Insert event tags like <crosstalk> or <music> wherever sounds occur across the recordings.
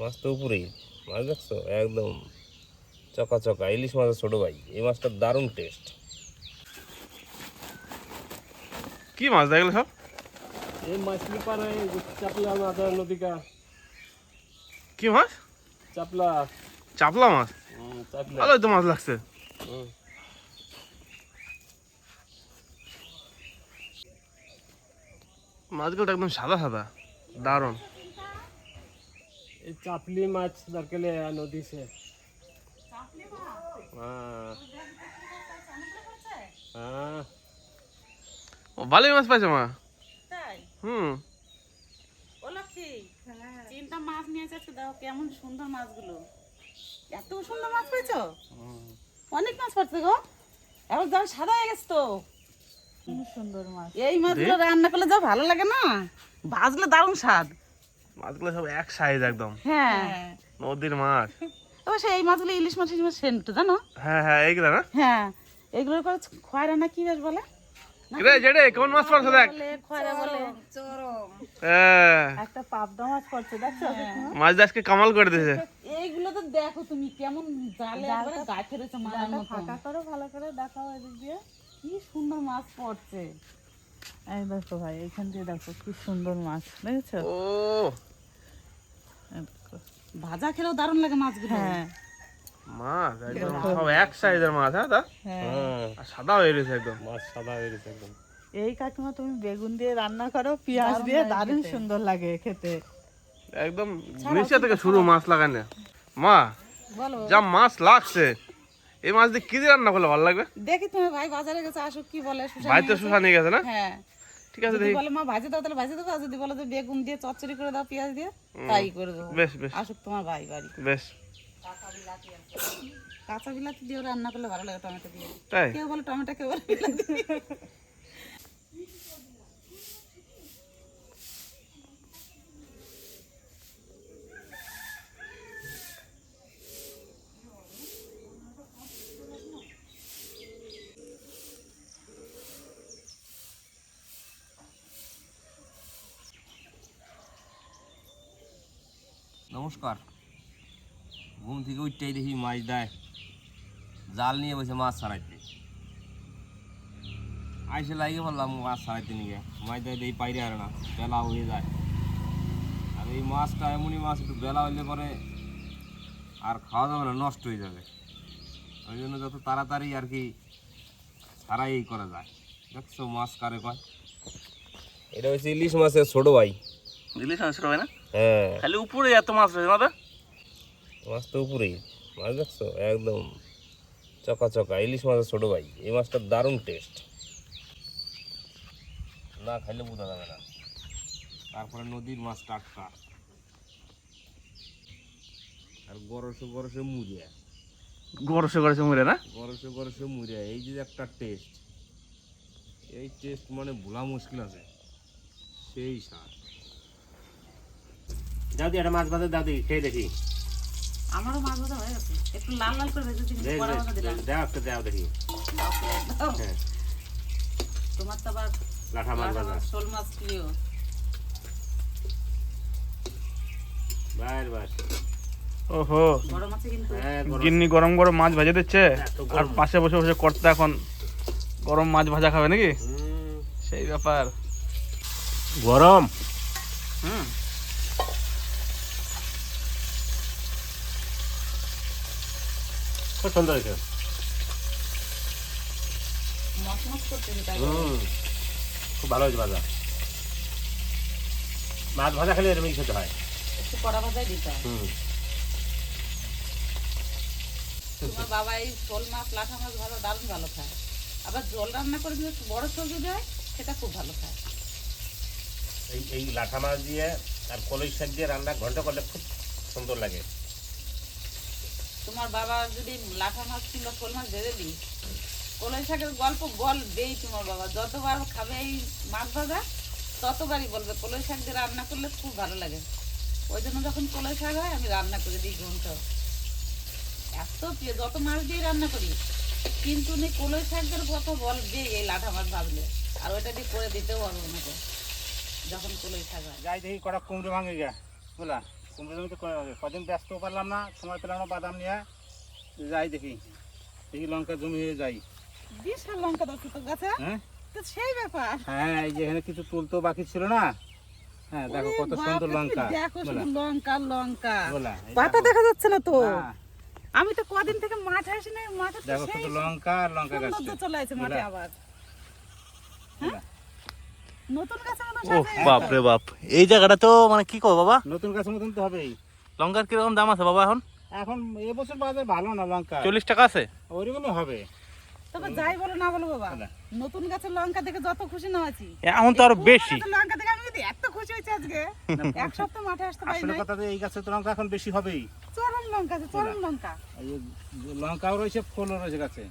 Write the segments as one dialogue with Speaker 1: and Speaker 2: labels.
Speaker 1: মাছ তো উপরে মাছ দেখছ? একদম চকা চকা ইলিশ মাছের ছোটো ভাই। এই মাছটা দারুণ টেস্ট
Speaker 2: কি মাছ দেখলে সব?
Speaker 3: এই মাছলি পাড়ায় চাপলা মাছ নদীকা
Speaker 2: কি মাছ?
Speaker 3: চাপলা।
Speaker 2: চাপলা মাছ? ভালোই তো মাছ লাগছে। মাছগুলো একদম সাদা সাদা। দারুণ।
Speaker 3: चपली माछ धर के ले आया नदी से हाँ हाँ
Speaker 2: ও ভালোই মাছ পাইছে মা
Speaker 4: তাই
Speaker 2: হুম
Speaker 4: ও লক্ষ্মী তিনটা মাছ নিয়ে এসেছো দেখো কেমন সুন্দর মাছগুলো এত সুন্দর মাছ পেয়েছো অনেক মাছ পড়ছে গো এখন যাও সাদা হয়ে গেছে তো সুন্দর মাছ এই মাছগুলো রান্না করলে যা ভালো লাগে না ভাজলে দারুণ স্বাদ
Speaker 2: মাছগুলো সব এক সাইজ একদম।
Speaker 4: হ্যাঁ।
Speaker 2: নদীর মাছ।
Speaker 4: তবে সেই মাছগুলো ইলিশ মাছ ইলিশ মাছ সেন্ট জানো?
Speaker 2: হ্যাঁ হ্যাঁ এইগুলা না?
Speaker 4: হ্যাঁ এগুলোর করে খয়রা না কি বেশ বলে?
Speaker 2: রে জেডে কেমন মাছ পড়ছে দেখ?
Speaker 4: খয়রা বলে।
Speaker 2: হ্যাঁ।
Speaker 4: একটা পাবদা মাছ পড়ছে দেখছ?
Speaker 2: মাছ দিয়ে আজকে কামাল করে দিয়েছে
Speaker 4: এইগুলো তো দেখো তুমি কেমন জালে একবারে মারার মতো ফাঁকা করো ভালো করে দেখাও এদিক দিয়ে। কি সুন্দর মাছ পড়ছে। এই দেখো ভাই এখান দিয়ে দেখো কি সুন্দর মাছ দেখেছ
Speaker 2: ও।
Speaker 4: ভাজা খেলেও দারুণ লাগে মাছগুলো। হ্যাঁ।
Speaker 2: মাছ একদম সব এক সাইজের মাছ হ্যাঁ তা?
Speaker 1: হ্যাঁ।
Speaker 2: আর সাদা হয়ে রয়েছে একদম।
Speaker 1: মাছ সাদা হয়ে গেছে একদম।
Speaker 5: এই কাকিমা তুমি বেগুন দিয়ে রান্না করো পেঁয়াজ দিয়ে দারুণ সুন্দর লাগে খেতে।
Speaker 2: একদম নিচে থেকে শুরু মাছ লাগানো মা যা মাছ লাগছে। এই মাছ দিয়ে কি দিয়ে রান্না করলে ভালো লাগবে?
Speaker 4: দেখি তুমি ভাই বাজারে গেছে আসুক কি বলে
Speaker 2: ভাই
Speaker 4: তো
Speaker 2: শুষা নিয়ে গেছে না?
Speaker 4: হ্যাঁ।
Speaker 2: ঠিক আছে দেখি।
Speaker 4: বলে মা ভাজি দাও তাহলে ভাজি দেবো আর যদি বলে যে বেগুন দিয়ে চচ্চড়ি করে দাও পেঁয়াজ দিয়ে। তাই করে দেবো।
Speaker 2: বেশ বেশ।
Speaker 4: আসুক তোমার ভাই বাড়ি।
Speaker 2: বেশ।
Speaker 4: কাঁচা বিলাতি দিয়েও রান্না করলে ভালো লাগে টমেটো দিয়ে। কেউ বলে টমেটো কেউ বলে
Speaker 1: নমস্কার। ঘুম থেকে উঠতেই দেখি মাছ দেয়। জাল নিয়ে বসে মাছ ছাড়াইতে। আইসে লাগিয়ে বললাম মাছ ছাড়াইতে নিয়ে। মাছ দেয় দেখি পাইরে আর না, বেলা হয়ে যায়। আর এই মাছটা, এমনই মাছ, একটু বেলা হইলে পরে আর খাওয়া যাবে না, নষ্ট হয়ে যাবে। ওই জন্য যত তাড়াতাড়ি আর কি ছাড়াই করা যায়। দেখছ মাছ কারে কয়? এটা হচ্ছে ইলিশ মাছের ছোট ভাই।
Speaker 2: ইলিশ মাছ হবে না?
Speaker 1: হ্যাঁ।
Speaker 2: খালি উপরে এত মাছ রয়েছে না তো?
Speaker 1: মাছ তো উপরেই। মাছ দেখছ? একদম চকা চকা। ইলিশ মাছের ছোট ভাই। এই মাছটার দারুণ টেস্ট না খাইলে বোঝা যাবে না। তারপরে নদীর মাছ টাটকা। আর গরসে গরসে মুড়িয়া।
Speaker 2: গরসে গরসে মরে না?
Speaker 1: গরসে গরসে মুড়িয়া। এই যে একটা টেস্ট এই টেস্ট মানে ভোলা মুশকিল আছে। সেই স্বাদ। দাদি একটা মাছ ভাজা দাদি খেয়ে দেখি।
Speaker 4: আমারও মাছ ভাজা হয়ে গেছে। একটু লাল লাল করে ভেজেছি কিন্তু
Speaker 1: দেখ
Speaker 4: ভাজা দিলাম।
Speaker 1: দেখ একটা দেও দেখি।
Speaker 4: দাও।
Speaker 1: হ্যাঁ
Speaker 4: তোমার তো আবার
Speaker 1: লাঠা মাছ ভাজা।
Speaker 4: শোল মাছ প্রিয়।
Speaker 2: ওহো।
Speaker 4: বড় মাছে কিন্তু
Speaker 1: হ্যাঁ গরম।
Speaker 2: গিন্নি গরম গরম মাছ ভাজা দিচ্ছে? আর পাশে বসে বসে কর্তা এখন গরম মাছ ভাজা খাবে নাকি? সেই ব্যাপার।
Speaker 1: গরম?
Speaker 2: হুম।
Speaker 1: খুব হয়েছে। ভালো হয়েছে ভাজা। মাছ ভাজা খেলে খেতে হয়।
Speaker 4: একটু কড়া ভাজাই দিতে হয়।
Speaker 1: হুম।
Speaker 4: তোমার বাবা এই শোল মাছ লাঠা মাছ ভাজা দারুণ ভালো খায়। আবার জল রান্না করে একটু বড় শোল যদি হয় সেটা খুব ভালো খায়।
Speaker 1: এই এই লাঠা মাছ দিয়ে আর কলই শাক দিয়ে রান্না ঘণ্টা করলে খুব সুন্দর লাগে।
Speaker 4: তোমার বাবা যদি লাঠা মাছ কিংবা শোল মাছ ভেজে দিই, কলই শাকের গল্প বলবেই তোমার বাবা। যতবার খাবে এই মাছ ভাজা, ততবারই বলবে, কলই শাক দিয়ে রান্না করলে খুব ভালো লাগে। ওই জন্য যখন কলই শাক হয়, আমি রান্না করে দিই ঘণ্টা এত প্রিয়, যত মাছ দিয়ে রান্না করি, কিন্তু উনি কলই শাকের কথা বলবে এই লাঠা মাছ ভাবলে আর ওইটা দিয়ে করে দিতেও হবে ওনাকে যখন কলই শাক হয়।
Speaker 6: যাই দেখি কটা কুমড়ো ভাঙে গা বুঝলা কুমড়ো জমিতে কদিন ব্যস্ত পারলাম না সময় পেলাম না বাদাম নিয়ে। যাই দেখি দেখি লঙ্কা জমি হয়ে যাই।
Speaker 4: বিশাল লঙ্কা তো গাছে।
Speaker 6: হ্যাঁ?
Speaker 4: তো সেই ব্যাপার।
Speaker 6: হ্যাঁ এই যে এখানে কিছু তুলতেও বাকি ছিল না। হ্যাঁ দেখো কত সুন্দর লঙ্কা।
Speaker 4: দেখো লঙ্কা লঙ্কা। পাতা
Speaker 6: দেখা।
Speaker 4: যাচ্ছে না তো?
Speaker 6: হ্যাঁ,
Speaker 4: আমি তো কদিন থেকে মাঠে আসি না মাঠে
Speaker 6: দেখো শুধু লঙ্কা আর লঙ্কা গাছ।
Speaker 4: চলে আছে মাঠে আবার।
Speaker 6: বুঝলা?
Speaker 4: নতুন
Speaker 7: ও বাপ রে বাপ। এই জায়গাটা তো মানে কি করব বাবা?
Speaker 6: নতুন গাছের মতন তো হবেই।
Speaker 7: লঙ্কার কীরকম দাম আছে বাবা এখন?
Speaker 6: এখন এবছর বাজার ভালো না লঙ্কা।
Speaker 7: চল্লিশ টাকা আছে?
Speaker 6: ওইরকমই হবে।
Speaker 4: তবে যাই বলো না বলো বাবা নতুন গাছের লঙ্কা দেখে যত খুশি না আছি
Speaker 7: এখন তো
Speaker 4: আরও
Speaker 7: বেশি।
Speaker 4: লঙ্কা দেখে আমি এত খুশি হয়েছি আজকে এক সপ্তাহ মাঠে আসতে পারি না
Speaker 6: কথা যে এই গাছের তো লঙ্কা এখন বেশি হবেই।
Speaker 4: চরম লঙ্কা আছে চরম লঙ্কা।
Speaker 6: লঙ্কাও রয়েছে ফুলও রয়েছে গাছে।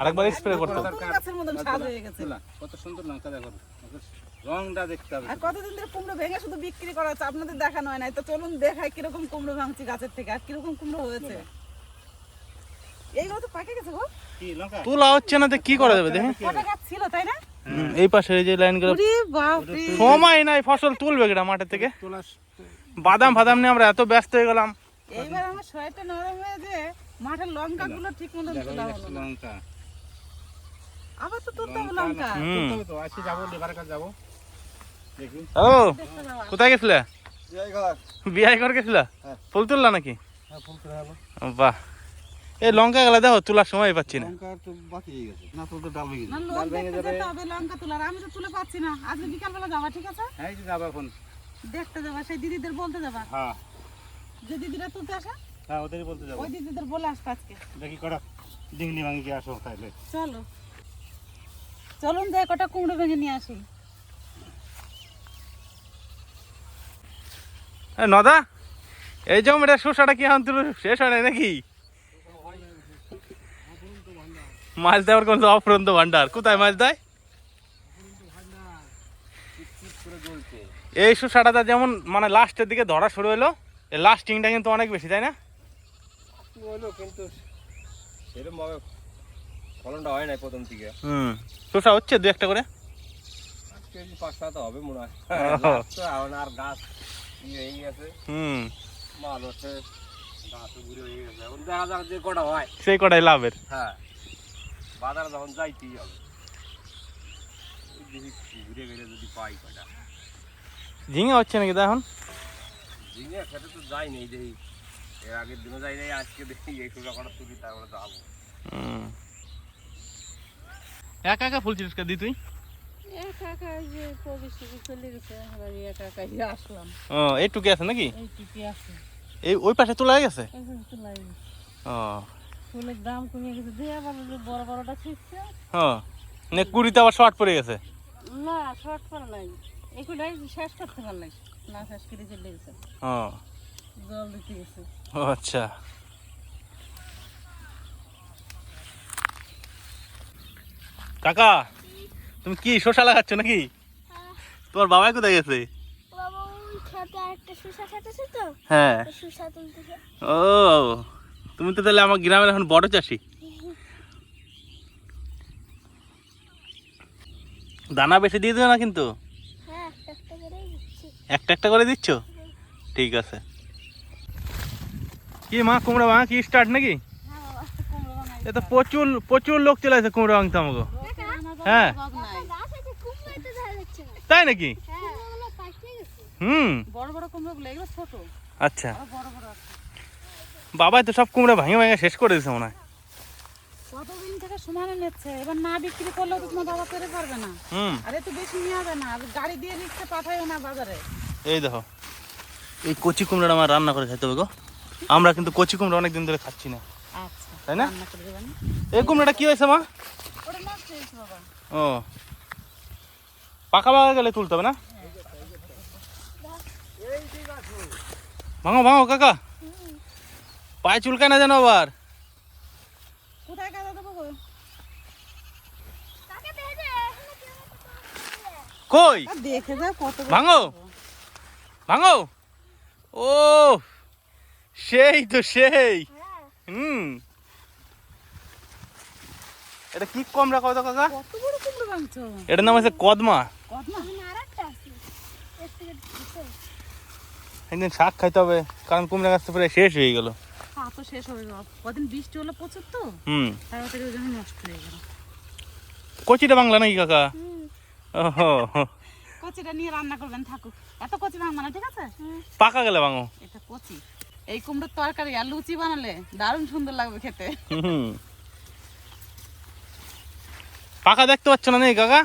Speaker 7: আরেকবার স্প্রে করতে
Speaker 4: গাছের মতন স্বাদ হয়ে গেছে।
Speaker 6: কত সুন্দর লঙ্কা দেখো। রংটা দেখতে হবে।
Speaker 4: আর কতদিন ধরে কুমড়ো ভেঙে শুধু বিক্রি করা হচ্ছে? আপনাদের দেখানো হয় না। তো চলুন দেখাই কীরকম কুমড়ো ভাঙছি গাছের থেকে। আর কীরকম কুমড়ো হয়েছে? এইগুলো তো পাকে গেছে গো।
Speaker 6: কি লঙ্কা?
Speaker 7: তোলা হচ্ছে না তো কি করা যাবে? দেখে।
Speaker 4: কটা গাছ ছিল তাই না?
Speaker 7: এই পাশে এই যে
Speaker 4: লাইনগুলো
Speaker 7: সময় নাই ফসল তুলবে কিনা মাঠের থেকে? বাদাম ফাদাম নিয়ে আমরা এত ব্যস্ত হয়ে গেলাম।
Speaker 4: এইবার আমার শরীরটা নরম হয়ে যে মাঠের লঙ্কা গুলো ঠিক
Speaker 6: মতো
Speaker 4: তোলা হলো
Speaker 6: লঙ্কা।
Speaker 4: আবার তো তুলতে হবে লঙ্কা
Speaker 6: তুলতে হবে তো আজকে যাব লেবার কাছে যাব।
Speaker 7: ও কোথায় গেছিলে? বিয়ে করে গেছিলা? ফুল তুললা নাকি? বাহ। এই লঙ্কা গেলা দেখো তোলার সময় পাচ্ছি না।
Speaker 4: না দেখতে যেতে হবে লঙ্কা তোলার আমি তো তুলে পাচ্ছি না আজকে বিকালবেলা যাবা ঠিক আছে
Speaker 6: হ্যাঁ যে
Speaker 4: সেই দিদিদের বলতে যাবা।
Speaker 6: হ্যাঁ।
Speaker 4: যে দিদিরা তুলতে আসে
Speaker 6: হ্যাঁ ওদেরই বলতে যাব।
Speaker 4: ওই দিদিদের বলে আসবে আজকে।
Speaker 6: দেখি কটা ডিংলি ভাঙি আসো তাইলে
Speaker 4: চলো। চলুন দেখ কটা কুমড়ো ভেঙে নিয়ে আসি।
Speaker 7: নদা এই জমিটা শসাটা কি এখন তুলো শেষ হয় নাই নাকি? মাছ দেওয়ার কোন অফরন্ত ভান্ডার কোথায় মাছ দেয়? এই শসাটা যেমন মানে লাস্টের দিকে ধরা শুরু হলো লাস্টিংটা কিন্তু অনেক বেশি তাই না?
Speaker 1: কিন্তু ফলনটা হয় নাই প্রথম থেকে
Speaker 7: হুম। শসা হচ্ছে দু একটা করে?
Speaker 1: পাঁচ হবে মনে হয়। আর গেছে
Speaker 7: হুম।
Speaker 1: মাল হচ্ছে ঘুরে হয়ে গেছে। দেখা যাক যে কটা হয়।
Speaker 7: সেই কটাই লাভের।
Speaker 1: হ্যাঁ। বাজারে যখন যাইতেই হবে। দেখি ঘুরে ঘুরে যদি পাই কটা
Speaker 7: ঝিঙে হচ্ছে নাকি তা এখন?
Speaker 1: ঝিঙে খেতে তো যাই নেই দেখি এর আগের দিনও যাই নাই আজকে দেখি এই সুরা কটা তুলি তারপরে যাব
Speaker 7: হুম। একা একা ফুল চিরস্কার দি তুই? এইটুকু আছে নাকি?
Speaker 8: এই টিপি আছে।
Speaker 7: এই ওই পাশে তোলা গেছে?
Speaker 8: এখন তো লাই
Speaker 7: ও।
Speaker 8: ফুলের দাম কমে গেছে। দিয়ে আবার বড় বড়টা ছিটছে
Speaker 7: ও নে কুড়িতে আবার শর্ট পড়ে গেছে।
Speaker 8: না শর্ট পড়া নাই। এগুলাই শেষ করতে পারলাই না শেষ করে চলে গেছে।
Speaker 7: ও।
Speaker 8: জল দিতে গেছে।
Speaker 7: ও আচ্ছা। কাকা তুমি কি শসা লাগাচ্ছ নাকি? তোমার বাবাই কোথায় গেছে? হ্যাঁ। ও তুমি তো তাহলে আমার গ্রামের এখন বড় চাষি। দানা বেশি দিয়ে দিও না কিন্তু।
Speaker 9: হ্যাঁ একটা একটা করে দিচ্ছি?
Speaker 7: ঠিক আছে। কি মা কুমড়া ভাঙা কি স্টার্ট নাকি? এ তো প্রচুর প্রচুর লোক চলে আসে কুমড়া ভাঙতে আমাকে। হ্যাঁ। তাই নাকি?
Speaker 9: কুমড়োগুলো
Speaker 7: হুম।
Speaker 4: বড় বড় কুমড়ো গুলো এগুলো ছোট।
Speaker 7: আচ্ছা।
Speaker 4: বড় বড়
Speaker 7: বাবাই তো সব কুমড়া ভাঙে ভাঙে শেষ করে দিয়েছে মনে হয়।
Speaker 4: কতদিন থেকে সমানে নিচ্ছে? এবার না বিক্রি করলেও তো তোমার বাবা পেরে পারবে না।
Speaker 7: হুম।
Speaker 4: আর একটু বেশি নিয়ে যাবে না গাড়ি দিয়ে রিক্সা পাঠাইও না বাজারে।
Speaker 7: এই দেখো এই কচি কুমড়াটা আমার রান্না করে খাইতে হবে গো। আমরা কিন্তু কচি কুমড়া অনেক দিন ধরে খাচ্ছি না।
Speaker 4: আচ্ছা
Speaker 7: তাই না? এই কুমড়াটা কি হয়েছে মা?
Speaker 4: ওটা নষ্ট হয়েছে বাবা?
Speaker 7: ও। পাকা পাকা গেলে তুলতে হবে না? ভাঙো ভাঙো কাকা। পায়ে চুলকায় না যেন আবার? কই?
Speaker 4: দেখে কত
Speaker 7: ভাঙো। ভাঙো। ও সেই তো সেই। হুম। এটা কি কম রাখো তো কাকা?
Speaker 4: কত বড় কুমড়ো ভাঙছো?
Speaker 7: এটার নাম আছে কদমা।
Speaker 4: কত
Speaker 9: দিচ্ছে
Speaker 7: একদিন শাক খাইতে হবে কারণ কুমড়া গাছ তো প্রায় শেষ হয়ে গেল।
Speaker 4: তো শেষ হয়ে গেল। কদিন বৃষ্টি হলো প্রচুর তো?
Speaker 7: হুম।
Speaker 4: তাড়াতাড়ি ওই জন্য নষ্ট হয়ে গেল।
Speaker 7: কচিটা বাংলা নাকি কাকা? ওহো।
Speaker 4: কচিটা নিয়ে রান্না করবেন থাকুক। এত কচি ভাঙবা না ঠিক আছে?
Speaker 7: পাকা গেলে বাঙো
Speaker 4: এটা কচি। এই কুমড়োর তরকারি আর লুচি বানালে দারুণ সুন্দর লাগবে খেতে।
Speaker 7: হুম। পাকা দেখতে পাচ্ছ না নেই, কাকা?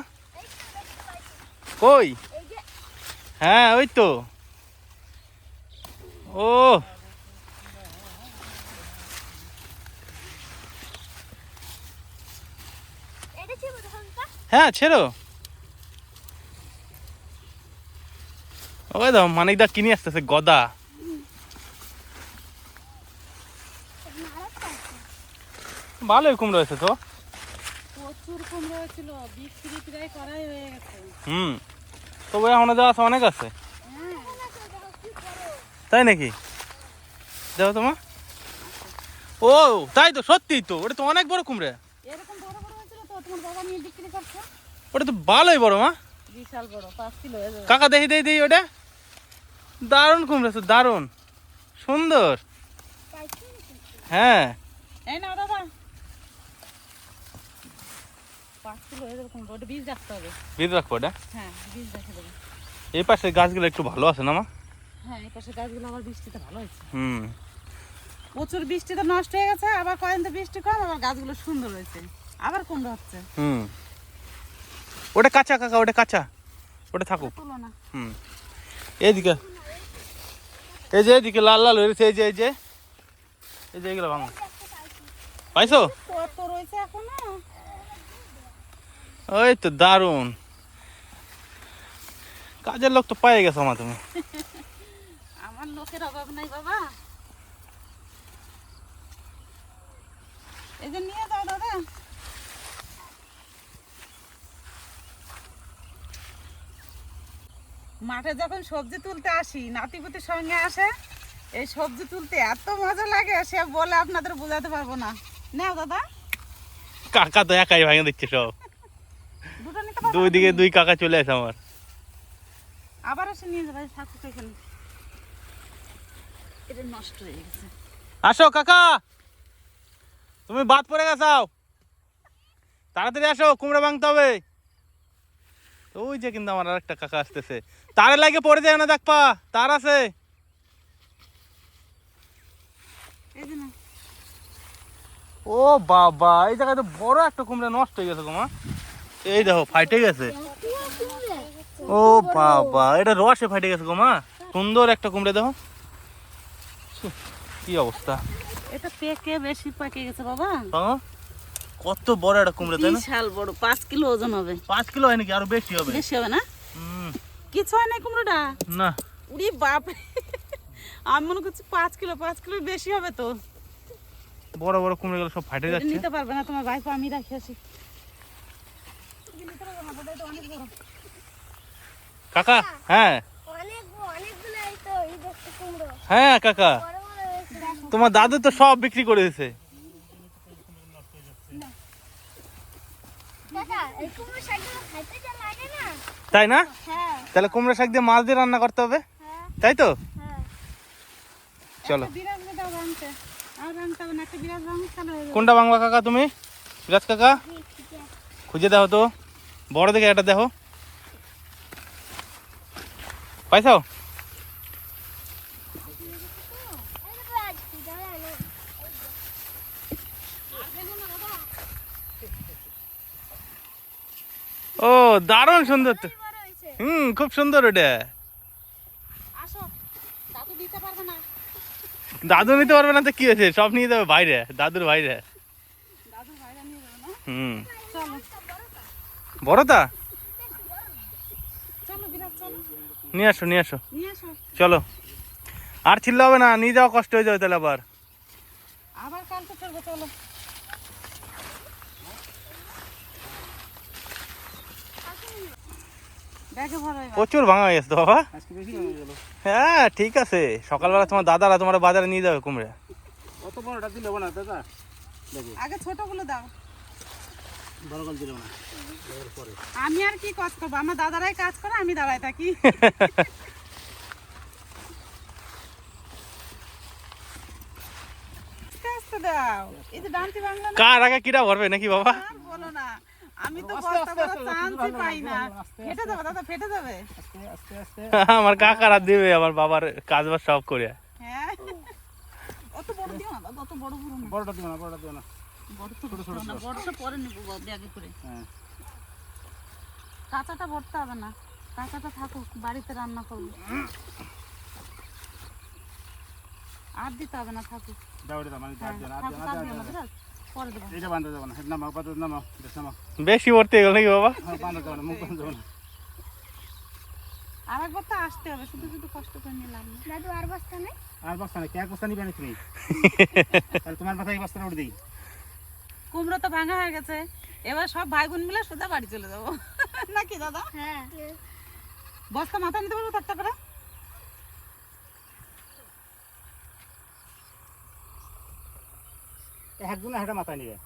Speaker 7: কই? হ্যাঁ ওই তো। ও। হ্যাঁ ছেড়ো। ওই দাও মানিক দা কিনে আসতেছে, গদা। ভালোই কুমড়ো হয়েছে তো।
Speaker 4: কুমড়ো হয়েছিল বিক্রি প্রায় করাই হয়ে গেছে।
Speaker 7: হুম তবু এখনও দেওয়া আছে অনেক আছে। তাই নাকি? দেখো তোমার ও তাই তো সত্যিই তো ওটা তো অনেক বড় কুমড়ে।
Speaker 4: এরকম বড় বড় হয়েছিল তো তোমার বাবা নিয়ে বিক্রি করছে।
Speaker 7: ওটা তো ভালোই বড় মা।
Speaker 4: বিশাল বড় কিলো
Speaker 7: কাকা দেখি দেখি দেখি ওটা। দারুণ কুমড়ে তো দারুণ। সুন্দর। হ্যাঁ।
Speaker 4: এই না দাদা পাঁচ কিলো হয়ে যাবে কুমড়ো ওটা বীজ রাখতে হবে।
Speaker 7: বীজ রাখব
Speaker 4: হ্যাঁ বীজ রেখে দেবে।
Speaker 7: এই পাশে গাছগুলো একটু ভালো আছে না মা?
Speaker 4: হ্যাঁ এই পাশে গাছগুলো আবার বৃষ্টিতে ভালো হয়েছে।
Speaker 7: হুম।
Speaker 4: প্রচুর বৃষ্টিতে নষ্ট হয়ে গেছে আবার কয়েকদিন তো বৃষ্টি কম আবার গাছগুলো সুন্দর হয়েছে। আবার কুমড়ো হচ্ছে।
Speaker 7: হুম। ওটা কাঁচা কাকা ওটা কাঁচা। ওটা থাকুক। হুম। এইদিকে। এই যে এইদিকে লাল লাল হয়েছে এই যে এই যে। এই যে এগুলো ভাঙো। পাইছো?
Speaker 4: কত রয়েছে এখনও?
Speaker 7: ওই তো দারুণ। কাজের লোক তো পাই গেছো মা তুমি। <laughs>
Speaker 4: আমার লোকের অভাব নাই বাবা। এই যে নিয়ে যাও দাদা। মাঠে যখন সবজি তুলতে আসি নাতিপুতির সঙ্গে আসে এই সবজি তুলতে এত মজা লাগে সে বলে আপনাদের বোঝাতে পারব না। নাও দাদা।
Speaker 7: কাকা তো একাই ভাঙে দিচ্ছে সব। দুই দিকে দুই কাকা চলে আসে আমার।
Speaker 4: আবার এসে নিয়ে যাবে থাকুক এখানে। এটা নষ্ট হয়ে গেছে।
Speaker 7: আসো কাকা তুমি বাদ পড়ে গেছাও তাড়াতাড়ি আসো কুমড়া ভাঙতে হবে। ওই যে কিন্তু আমার আরেকটা কাকা আসতেছে। তারে লাগে পড়ে যায় না দেখপা তার আছে। ও বাবা এই জায়গায় তো বড় একটা কুমড়া নষ্ট হয়ে গেছে গোমা এই দেখো ফাইটে গেছে। ও বাবা এটা রসে ফাইটে গেছে গোমা সুন্দর একটা কুমড়া দেখো। কি অবস্থা।
Speaker 4: এটা পেকে বেশি পেকে গেছে বাবা।
Speaker 7: বাবা, কত বড় একটা কুমড়া তাই না?
Speaker 4: বিশাল বড় পাঁচ কিলো ওজন হবে।
Speaker 7: পাঁচ কিলো হয় নাকি? আরও বেশি হবে।
Speaker 4: বেশি হবে না?
Speaker 7: হুম,
Speaker 4: কিছু হয় না কুমড়োটা?
Speaker 7: না।
Speaker 4: উড়ি বাপ আমি মনে করছি পাঁচ কিলো পাঁচ কিলোর বেশি হবে তো।
Speaker 7: বড় বড় কুমড়া গুলো সব ফাটে যাচ্ছে।
Speaker 4: নিতে পারবে না তোমার ভাইপো আমি রাখি আসি।
Speaker 7: কাকা হ্যাঁ। হ্যাঁ কাকা। তোমার দাদু তো সব বিক্রি করে দিয়েছে। তাই না?
Speaker 9: হ্যাঁ।
Speaker 7: তাহলে কুমড়া শাক দিয়ে মাছ দিয়ে রান্না করতে হবে?
Speaker 9: হ্যাঁ।
Speaker 7: তাই তো?
Speaker 9: হ্যাঁ।
Speaker 7: চলো।
Speaker 4: দাও
Speaker 7: কোনটা বাংলা কাকা তুমি? বিরাজ কাকা? খুঁজে দেখো তো। বড় দেখে একটা দেখো। পাইছো? ও দারুণ সুন্দর তো। হুম খুব সুন্দর ওটা।
Speaker 4: দাদু
Speaker 7: নিতে পারবে না। তো কি হয়েছে? সব নিয়ে যাবে বাইরে দাদুর বাইরে। হুম।
Speaker 4: চলো
Speaker 7: নিয়ে আসো নিয়ে আসো।
Speaker 4: নিয়ে আসো।
Speaker 7: চলো। আর ছিল হবে না নিয়ে যাওয়া কষ্ট হয়ে যাবে তাহলে আবার।
Speaker 4: আবার কালকে চলবো চলো। ব্যাগে ভরো এবার
Speaker 7: প্রচুর ভাঙা হয়ে গেছে তো বাবা।
Speaker 6: হয়ে
Speaker 7: ঠিক আছে। সকালবেলা তোমার দাদারা তোমার বাজারে নিয়ে যাবে কুমড়ে।
Speaker 6: অত বড়টা দিলে না দাদা।
Speaker 4: আগে ছোটগুলো দাও। আমি আর কি কাজ করব? আমার দাদারাই কাজ করে আমি দাঁড়ায় থাকি।
Speaker 7: আমার দিবে আমার বাবার কাজ বাজ সব করে
Speaker 4: হ্যাঁ। না
Speaker 6: বড়টা না বড়টা না।
Speaker 4: বড়টা পরে নেব ব্যাগে করে।
Speaker 6: হ্যাঁ।
Speaker 10: কাঁচাটা ভরতে হবে না কাঁচাটা থাকুক বাড়িতে রান্না করব। আর দিতে হবে না থাকুক? পরে দেবো।
Speaker 6: বান্ধা যাবে না নামাও পাতা নামাও নামাও।
Speaker 7: বেশি ভর্তি গেল নাকি বাবা?
Speaker 6: হ্যাঁ, বান্ধা যাবে না মুখ বান্ধা যাবে না।
Speaker 10: আর একবার তো আসতে হবে শুধু শুধু কষ্ট করে নিলাম। না
Speaker 9: দাদু আর বস্তা নেই?
Speaker 6: আর বস্তা নেই কে বস্তা নিবে না তুমি? <laughs> তাহলে তোমার মাথায় এই বস্তাটা উঠে দিই।
Speaker 4: কুমড়ো তো ভাঙা হয়ে গেছে। এবার সব ভাই বোন মিলে সোজা বাড়ি চলে যাব। নাকি দাদা?
Speaker 9: হ্যাঁ।
Speaker 4: বস্তা মাথা নিতে পারব একটা করে
Speaker 6: একজন হেঁটে মাথা নিবে।